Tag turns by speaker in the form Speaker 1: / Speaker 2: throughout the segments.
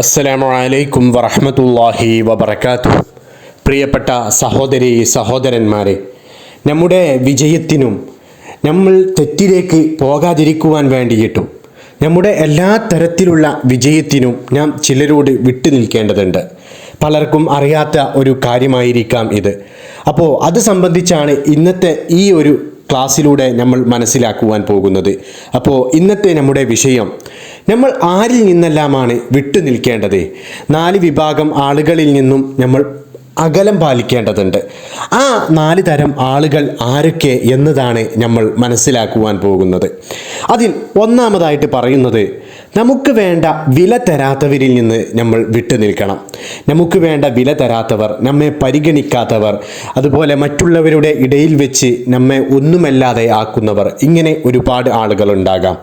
Speaker 1: അസ്സലാമു അലൈക്കും വറഹമത്തല്ലാഹി വബർക്കാത്തു പ്രിയപ്പെട്ട സഹോദരി സഹോദരന്മാരെ നമ്മുടെ വിജയത്തിനും നമ്മൾ തെറ്റിലേക്ക് പോകാതിരിക്കുവാൻ വേണ്ടിയിട്ടും നമ്മുടെ എല്ലാ തരത്തിലുള്ള വിജയത്തിനും നാം ചിലരോട് വിട്ടു നിൽക്കേണ്ടതുണ്ട്. പലർക്കും അറിയാത്ത ഒരു കാര്യമായിരിക്കാം ഇത്. അപ്പോൾ അത് സംബന്ധിച്ചാണ് ഇന്നത്തെ ഈ ഒരു ക്ലാസ്സിലൂടെ നമ്മൾ മനസ്സിലാക്കുവാൻ പോകുന്നത്. അപ്പോൾ ഇന്നത്തെ നമ്മുടെ വിഷയം നമ്മൾ ആരിൽ നിന്നെല്ലാമാണ് വിട്ടു നിൽക്കേണ്ടത്? നാല് വിഭാഗം ആളുകളിൽ നിന്നും നമ്മൾ അകലം പാലിക്കേണ്ടതുണ്ട്. ആ നാല് തരം ആളുകൾ ആരൊക്കെ എന്നതാണ് നമ്മൾ മനസ്സിലാക്കുവാൻ പോകുന്നത്. അതിൽ ഒന്നാമതായിട്ട് പറയുന്നത് നമുക്ക് വേണ്ട വില തരാത്തവരിൽ നിന്ന് നമ്മൾ വിട്ടു നിൽക്കണം. നമുക്ക് വേണ്ട വില തരാത്തവർ നമ്മെ പരിഗണിക്കാത്തവർ അതുപോലെ മറ്റുള്ളവരുടെ ഇടയിൽ വെച്ച് നമ്മെ ഒന്നുമല്ലാതെ ആക്കുന്നവർ ഇങ്ങനെ ഒരുപാട് ആളുകളുണ്ടാകാം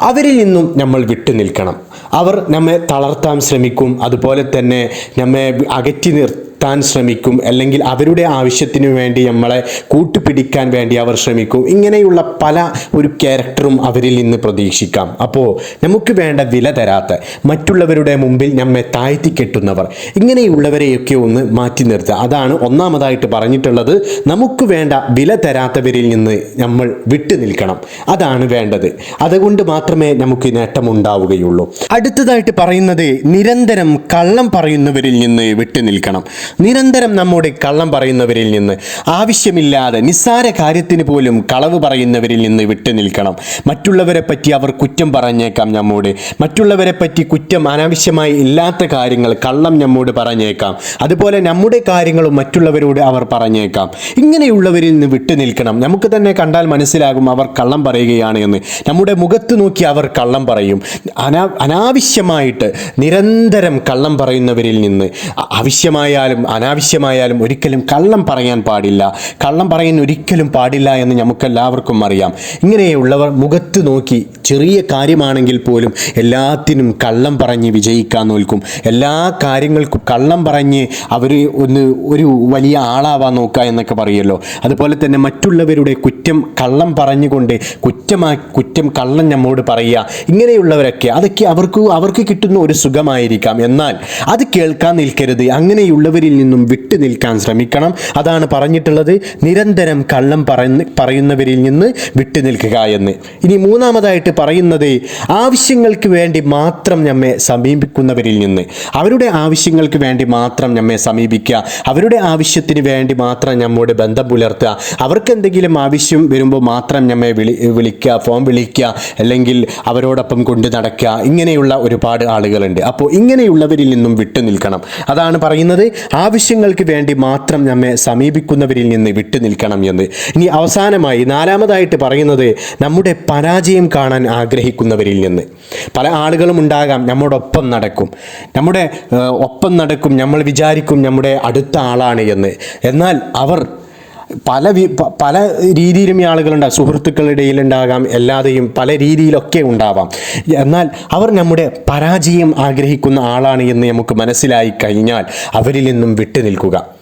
Speaker 1: അവരിൽ നിന്നും നമ്മൾ വിട്ടു നിൽക്കണം. അവർ നമ്മെ തളർത്താൻ ശ്രമിക്കും. അതുപോലെ തന്നെ നമ്മെ അകറ്റി നിർ താൻ ശ്രമിക്കും അല്ലെങ്കിൽ അവരുടെ ആവശ്യത്തിനു വേണ്ടി നമ്മളെ കൂട്ടുപിടിക്കാൻ വേണ്ടി അവർ ശ്രമിക്കും. ഇങ്ങനെയുള്ള പല ഒരു ക്യാരക്ടറും അവരിൽ നിന്ന് പ്രതീക്ഷിക്കാം. അപ്പോൾ നമുക്ക് വേണ്ട വില തരാത്ത മറ്റുള്ളവരുടെ മുമ്പിൽ നമ്മെ താഴ്ത്തി കെട്ടുന്നവർ ഇങ്ങനെയുള്ളവരെയൊക്കെ ഒന്ന് മാറ്റി നിർത്തുക. അതാണ് ഒന്നാമതായിട്ട് പറഞ്ഞിട്ടുള്ളത്. നമുക്ക് വേണ്ട വില തരാത്തവരിൽ നിന്ന് നമ്മൾ വിട്ടു നിൽക്കണം. അതാണ് വേണ്ടത്. അതുകൊണ്ട് മാത്രമേ നമുക്ക് നേട്ടമുണ്ടാവുകയുള്ളൂ അടുത്തതായിട്ട് പറയുന്നത് നിരന്തരം കള്ളം പറയുന്നവരിൽ നിന്ന് വിട്ടു നിൽക്കണം. നിരന്തരം നമ്മുടെ കള്ളം പറയുന്നവരിൽ നിന്ന് ആവശ്യമില്ലാതെ നിസ്സാര കാര്യത്തിന് പോലും കളവ് പറയുന്നവരിൽ നിന്ന് വിട്ടു നിൽക്കണം. മറ്റുള്ളവരെ പറ്റി അവർ കുറ്റം പറഞ്ഞേക്കാം നമ്മോട്. മറ്റുള്ളവരെ പറ്റി കുറ്റം അനാവശ്യമായി ഇല്ലാത്ത കാര്യങ്ങൾ കള്ളം നമ്മോട് പറഞ്ഞേക്കാം. അതുപോലെ നമ്മുടെ കാര്യങ്ങളും മറ്റുള്ളവരോട് അവർ പറഞ്ഞേക്കാം. ഇങ്ങനെയുള്ളവരിൽ നിന്ന് വിട്ടു നിൽക്കണം. നമുക്ക് തന്നെ കണ്ടാൽ മനസ്സിലാകും അവർ കള്ളം പറയുകയാണ് എന്ന്. നമ്മുടെ മുഖത്ത് നോക്കി അവർ കള്ളം പറയും. അനാ അനാവശ്യമായിട്ട് നിരന്തരം കള്ളം പറയുന്നവരിൽ നിന്ന് ആവശ്യമായാലും അനാവശ്യമായാലും ഒരിക്കലും കള്ളം പറയാൻ പാടില്ല. കള്ളം പറയാൻ ഒരിക്കലും പാടില്ല എന്ന് നമുക്കെല്ലാവർക്കും അറിയാം. ഇങ്ങനെയുള്ളവർ മുഖത്ത് നോക്കി ചെറിയ കാര്യമാണെങ്കിൽ പോലും എല്ലാത്തിനും കള്ളം പറഞ്ഞ് വിജയിക്കാൻ നോക്കും എല്ലാ കാര്യങ്ങൾക്കും കള്ളം പറഞ്ഞ് അവർ ഒന്ന് ഒരു വലിയ ആളാവാൻ നോക്കുക എന്നൊക്കെ പറയുമല്ലോ അതുപോലെ തന്നെ മറ്റുള്ളവരുടെ കുറ്റം കള്ളം പറഞ്ഞുകൊണ്ട് കുറ്റമാ കുറ്റം കള്ളം നമ്മോട് പറയുക. ഇങ്ങനെയുള്ളവരൊക്കെ അതൊക്കെ അവർക്ക് അവർക്ക് കിട്ടുന്ന ഒരു സുഖമായിരിക്കാം. എന്നാൽ അത് കേൾക്കാൻ നിൽക്കരുത്. അങ്ങനെയുള്ളവരിൽ നിന്നും വിട്ടു നിൽക്കാൻ ശ്രമിക്കണം. അതാണ് പറഞ്ഞിട്ടുള്ളത്. നിരന്തരം കള്ളം പറയുന്ന പറയുന്നവരിൽ നിന്ന് വിട്ടു നിൽക്കുക എന്ന്. ഇനി മൂന്നാമതായിട്ട് പറയുന്നത് ആവശ്യങ്ങൾക്ക് വേണ്ടി മാത്രം നമ്മെ സമീപിക്കുന്നവരിൽ നിന്ന്. അവരുടെ ആവശ്യങ്ങൾക്ക് വേണ്ടി മാത്രം നമ്മെ സമീപിക്കുക. അവരുടെ ആവശ്യത്തിന് വേണ്ടി മാത്രം നമ്മോട് ബന്ധം പുലർത്തുക. അവർക്ക് എന്തെങ്കിലും ആവശ്യം വരുമ്പോൾ മാത്രം നമ്മെ വിളി വിളിക്കുക ഫോൺ വിളിക്കുക അല്ലെങ്കിൽ അവരോടൊപ്പം കൊണ്ട് നടക്കുക. ഇങ്ങനെയുള്ള ഒരുപാട് ആളുകളുണ്ട്. അപ്പോൾ ഇങ്ങനെയുള്ളവരിൽ നിന്നും വിട്ടു നിൽക്കണം. അതാണ് പറയുന്നത്. ആവശ്യങ്ങൾക്ക് വേണ്ടി മാത്രം നമ്മെ സമീപിക്കുന്നവരിൽ നിന്ന് വിട്ടു നിൽക്കണം എന്ന്. ഇനി അവസാനമായി നാലാമതായിട്ട് പറയുന്നത് നമ്മുടെ പരാജയം കാണാൻ ആഗ്രഹിക്കുന്നവരിൽ നിന്ന്. പല ആളുകളും ഉണ്ടാകാം നമ്മോടൊപ്പം നടക്കും. നമ്മുടെ ഒപ്പം നടക്കും നമ്മൾ വിചാരിക്കും നമ്മുടെ അടുത്ത ആളാണ് എന്ന്. എന്നാൽ അവർ പല വി- പല രീതിയിലും ഈ ആളുകളുണ്ടാകും സുഹൃത്തുക്കളുടെ ഇടയിലുണ്ടാകാം എല്ലാതെയും പല രീതിയിലൊക്കെ ഉണ്ടാവാം. എന്നാൽ അവർ നമ്മുടെ പരാജയം ആഗ്രഹിക്കുന്ന ആളാണ് എന്ന് നമുക്ക് മനസ്സിലായി കഴിഞ്ഞാൽ അവരിൽ നിന്നും വിട്ടു നിൽക്കുക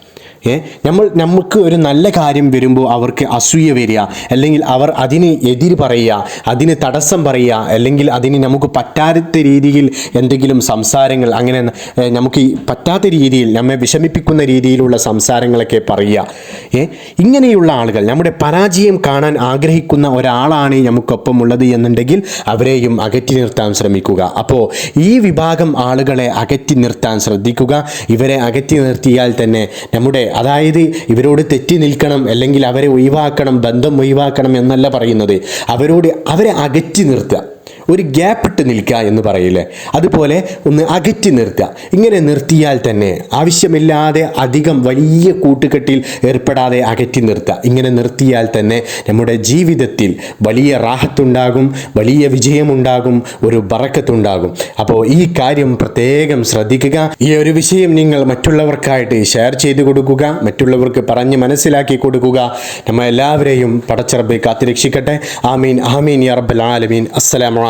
Speaker 1: ഏ? നമ്മൾ നമുക്ക് ഒരു നല്ല കാര്യം വരുമ്പോൾ അവർക്ക് അസൂയ വരിക. അല്ലെങ്കിൽ അവർ അതിന് എതിര് പറയുക അതിന് തടസ്സം പറയുക അല്ലെങ്കിൽ അതിന് നമുക്ക് പറ്റാത്ത രീതിയിൽ എന്തെങ്കിലും സംസാരങ്ങൾ അങ്ങനെ നമുക്ക് പറ്റാത്ത രീതിയിൽ നമ്മെ വിഷമിപ്പിക്കുന്ന രീതിയിലുള്ള സംസാരങ്ങളൊക്കെ പറയുക. ഏ? ഇങ്ങനെയുള്ള ആളുകൾ നമ്മുടെ പരാജയം കാണാൻ ആഗ്രഹിക്കുന്ന ഒരാളാണ് നമുക്കൊപ്പം ഉള്ളത് എന്നുണ്ടെങ്കിൽ അവരെയും അകറ്റി നിർത്താൻ ശ്രമിക്കുക. അപ്പോൾ ഈ വിഭാഗം ആളുകളെ അകറ്റി നിർത്താൻ ശ്രദ്ധിക്കുക. ഇവരെ അകറ്റി നിർത്തിയാൽ തന്നെ നമ്മുടെ അതായത് ഇവരോട് തെറ്റി നിൽക്കണം അല്ലെങ്കിൽ അവരെ ഒഴിവാക്കണം ബന്ധം ഒഴിവാക്കണം എന്നല്ല പറയുന്നത്. അവരോട് അവരെ അകറ്റി നിർത്തുക. ഒരു ഗ്യാപ്പ് ഇട്ട് നിൽക്കുക എന്ന് പറയില്ലേ? അതുപോലെ ഒന്ന് അകറ്റി നിർത്തുക. ഇങ്ങനെ നിർത്തിയാൽ തന്നെ ആവശ്യമില്ലാതെ അധികം വലിയ കൂട്ടുകെട്ടിൽ ഏർപ്പെടാതെ അകറ്റി നിർത്തുക. ഇങ്ങനെ നിർത്തിയാൽ തന്നെ നമ്മുടെ ജീവിതത്തിൽ വലിയ റാഹത്തുണ്ടാകും വലിയ വിജയമുണ്ടാകും ഒരു ബറക്കത്തുണ്ടാകും. അപ്പോൾ ഈ കാര്യം പ്രത്യേകം ശ്രദ്ധിക്കുക. ഈ ഒരു വിഷയം നിങ്ങൾ മറ്റുള്ളവർക്കായിട്ട് ഷെയർ ചെയ്ത് കൊടുക്കുക. മറ്റുള്ളവർക്ക് പറഞ്ഞ് മനസ്സിലാക്കി കൊടുക്കുക. നമ്മൾ എല്ലാവരെയും പടച്ചറബെ കാത്തിരക്ഷിക്കട്ടെ. ആമീൻ ആമീൻ റബ്ബൽ ആലമീൻ. അസ്സലാമു